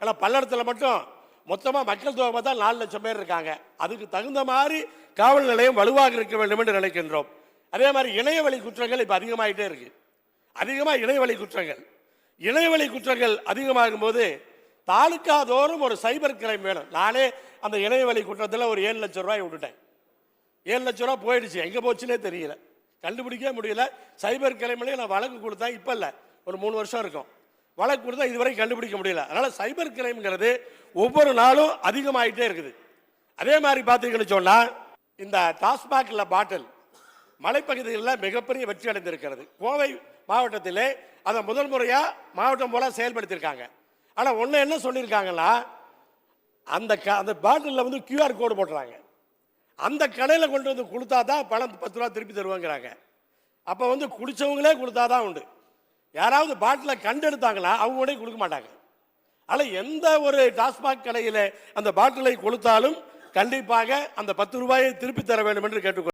ஏன்னா பல்லடத்தில் மட்டும் மொத்தமாக மக்கள் தொகை பார்த்தா நாலு லட்சம் பேர் இருக்காங்க. அதுக்கு தகுந்த மாதிரி காவல் நிலையம் வலுவாக இருக்க வேண்டும் என்று நினைக்கின்றோம். அதே மாதிரி இணையவழி குற்றங்கள் இப்போ அதிகமாகிட்டே இருக்கு. அதிகமாக இணையவழி குற்றங்கள். இணையவழி குற்றங்கள் அதிகமாகும் போது தாலுக்கா தோறும் ஒரு சைபர் கிரைம் வேணும். நானே அந்த இணையவழி குற்றத்தில் ஒரு ஏழு லட்சம் ரூபாய் விட்டுட்டேன். ஏழு லட்ச ரூபா போயிடுச்சு. எங்கே போச்சுன்னே தெரியல. கண்டுபிடிக்கவே முடியல. சைபர் கிரைம்லேயே நான் வழக்கு கொடுத்தேன். இப்போ இல்லை. ஒரு மூணு வருஷம் இருக்கும். வழக்கு கொடுத்தா இதுவரை கண்டுபிடிக்க முடியல. அதனால் சைபர் கிரைம்ங்கிறது ஒவ்வொரு நாளும் அதிகமாகிட்டே இருக்குது. அதே மாதிரி பார்த்தீங்கன்னு சொன்னால் இந்த டாஸ்மாகில் பாட்டில் மலைப்பகுதிகளில் மிகப்பெரிய வெற்றி அடைந்திருக்கிறது. கோவை மாவட்டத்திலே அதை முதல் முறையாக மாவட்டம் போல செயல்படுத்தியிருக்காங்க. ஆனால் ஒன்று என்ன சொல்லியிருக்காங்கன்னா அந்த க அந்த பாட்டிலில் வந்து கியூஆர் கோடு போட்டுறாங்க. அந்த கடையில் கொண்டு வந்து கொடுத்தா தான் பணம் பத்து ரூபா திருப்பி தருவாங்கிறாங்க. அப்போ வந்து குடித்தவங்களே கொடுத்தா தான் உண்டு. யாராவது பாட்டில் கண்டெடுத்தாங்களா அவங்க உடனே கொடுக்க மாட்டாங்க. ஆனால் எந்த ஒரு டாஸ்மாக் கடையில் அந்த பாட்டிலை கொடுத்தாலும் கண்டிப்பாக அந்த பத்து ரூபாயை திருப்பி தர வேண்டும் என்று கேட்டுக்கொள்